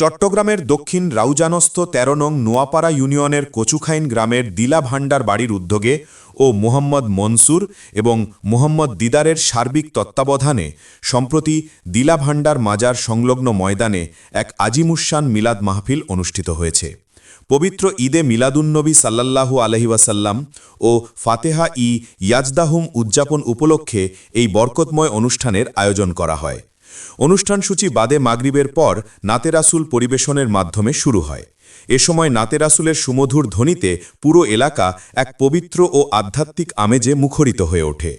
চট্টগ্রামের দক্ষিণ রাউজানস্থ তেরো নং নোয়াপাড়া ইউনিয়নের কচুখাইন গ্রামের দিলা ভান্ডার বাড়ির উদ্যোগে ও মোহাম্মদ মনসুর এবং মোহাম্মদ দিদারের সার্বিক তত্ত্বাবধানে সম্প্রতি দিলা ভান্ডার মাজার সংলগ্ন ময়দানে এক আজিমুসান মিলাদ মাহফিল অনুষ্ঠিত হয়েছে। পবিত্র ঈদে মিলাদুন্নবী সাল্লাল্লাহু আলহি ওয়াসাল্লাম ও ফাতেহা ই ইয়াজদাহুম উদযাপন উপলক্ষে এই বরকতময় অনুষ্ঠানের আয়োজন করা হয়। অনুষ্ঠানসূচি বাদে মাগরিবের পর নাতে রাসুল পরিবেশনের মাধ্যমে শুরু হয়। এ সময় নাতে রাসুলের সুমধুর ধ্বনিতে পুরো এলাকা এক পবিত্র ও আধ্যাত্মিক আমেজে মুখরিত হয়ে ওঠে।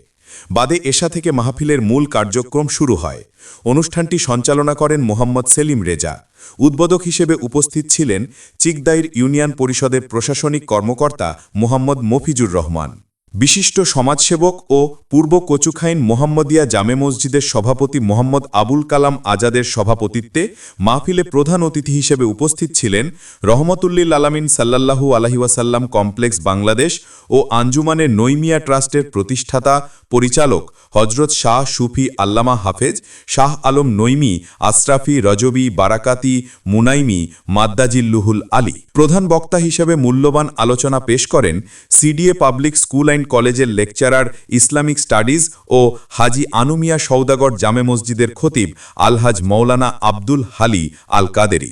বাদে এশা থেকে মাহফিলের মূল কার্যক্রম শুরু হয়। অনুষ্ঠানটি সঞ্চালনা করেন মোহাম্মদ সেলিম রেজা। উদ্বোধক হিসেবে উপস্থিত ছিলেন চিকদাইর ইউনিয়ন পরিষদের প্রশাসনিক কর্মকর্তা মোহাম্মদ মফিজুর রহমান। বিশিষ্ট সমাজসেবক ও পূর্ব কচুখাইন মোহাম্মদিয়া জামে মসজিদের সভাপতি মোহাম্মদ আবুল কালাম আজাদের সভাপতিত্বে মাহফিলে প্রধান অতিথি হিসেবে উপস্থিত ছিলেন রহমতুল্লিল আলামিন সাল্লাহু আলহিওয়াসাল্লাম কমপ্লেক্স বাংলাদেশ ও আঞ্জুমানের নৈমিয়া ট্রাস্টের প্রতিষ্ঠাতা পরিচালক হজরত শাহ সুফি আল্লামা হাফেজ, শাহ আলম নৈমি, আশরাফি রজবি, বারাকাতি মুনাইমি, মাদ্দাজিল্লুহুল আলী। প্রধান বক্তা হিসেবে মূল্যবান আলোচনা পেশ করেন সিডিএ পাবলিক স্কুল অ্যান্ড কলেজের লেকচারার ইসলামিক স্টাডিজ ও হাজি আনুমিয়া সৌদাগর জামে মসজিদের খতিব আলহাজ মৌলানা আব্দুল হালি আল কাদেরি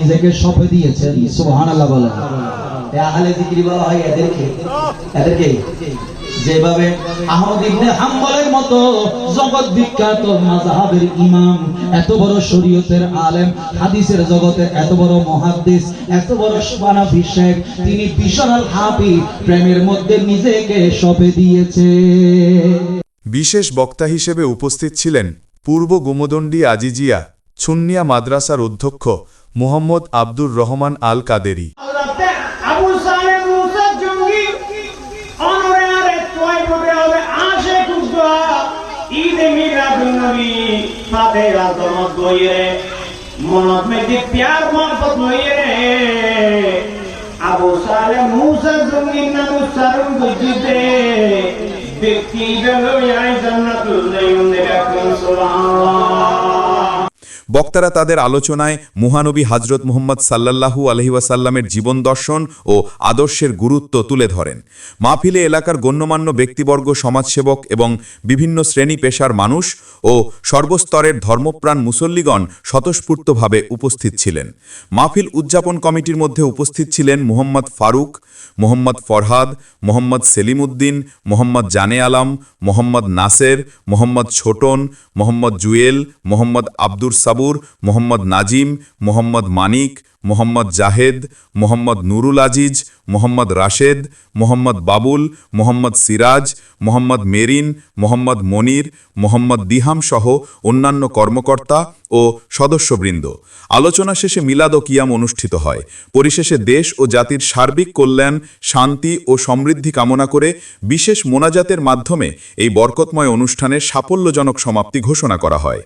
নিজেকে দিয়েছেন আহলে জিকির বলা হয় এদেরকে। এদেরকে। যেভাবে আহমদ ইবনে হাম্বলের মতো জগৎ বিখ্যাত মাযহাবের ইমাম, এত বড় শরীয়তের আলেম, হাদিসের জগতের এত বড় মুহাদ্দিস, এত বড় সুবহানাফি শেখ তিনি বিশাল হাফি প্রেমের মধ্যে নিজেকে সঁপে দিয়েছে। বিশেষ বক্তা হিসেবে উপস্থিত ছিলেন পূর্ব গোমদণ্ডী আজিজিয়া, ছুন্নিয়া মাদ্রাসার অধ্যক্ষ মোহাম্মদ আব্দুর রহমান আল কাদেরি আবু সালেম মুসা জঙ্গি। অনরারে তোয় হবে হবে আশে কুজবা ঈদ মিলাদুন নবী ফাতে আজমত গইরে মনত মে দি প্যার মোহব্বত নইরে আবু সালেম মুসা জঙ্গি নামু সারুম গজিতে দেখি গেল আই জান্নাতুল নাইম দেখুন সুবহানাল্লাহ। বক্তারা তাদের আলোচনায় মুহানবী হাজরত মোহাম্মদ সাল্লাল্লাহু আলহিওয়াসাল্লামের জীবন দর্শন ও আদর্শের গুরুত্ব তুলে ধরেন। মাহফিলে এলাকার গণ্যমান্য ব্যক্তিবর্গ, সমাজসেবক এবং বিভিন্ন শ্রেণি পেশার মানুষ ও সর্বস্তরের ধর্মপ্রাণ মুসল্লিগণ স্বতঃস্ফূর্তভাবে উপস্থিত ছিলেন। মাহফিল উদযাপন কমিটির মধ্যে উপস্থিত ছিলেন মোহাম্মদ ফারুক, মোহাম্মদ ফরহাদ, মোহাম্মদ সেলিম উদ্দিন, মোহাম্মদ জানে আলম, মোহাম্মদ নাসের, মোহাম্মদ ছোটন, মোহাম্মদ জুয়েল, মোহাম্মদ আব্দুর সাবুর মোহাম্মদ নাজিম, মোহাম্মদ মানিক, মোহাম্মদ জাহেদ, মোহাম্মদ নুরুল আজিজ, মোহাম্মদ রাশেদ, মোহাম্মদ বাবুল, মোহাম্মদ সিরাজ, মোহাম্মদ মেরিন, মোহাম্মদ মনির, মোহাম্মদ দিহাম সহ অন্যান্য কর্মকর্তা ও সদস্যবৃন্দ। আলোচনা শেষে মিলাদ ও কিয়াম অনুষ্ঠিত হয়। পরিশেষে দেশ ও জাতির সার্বিক কল্যাণ, শান্তি ও সমৃদ্ধি কামনা করে বিশেষ মোনাজাতের মাধ্যমে এই বরকতময় অনুষ্ঠানের সাফল্যজনক সমাপ্তি ঘোষণা করা হয়।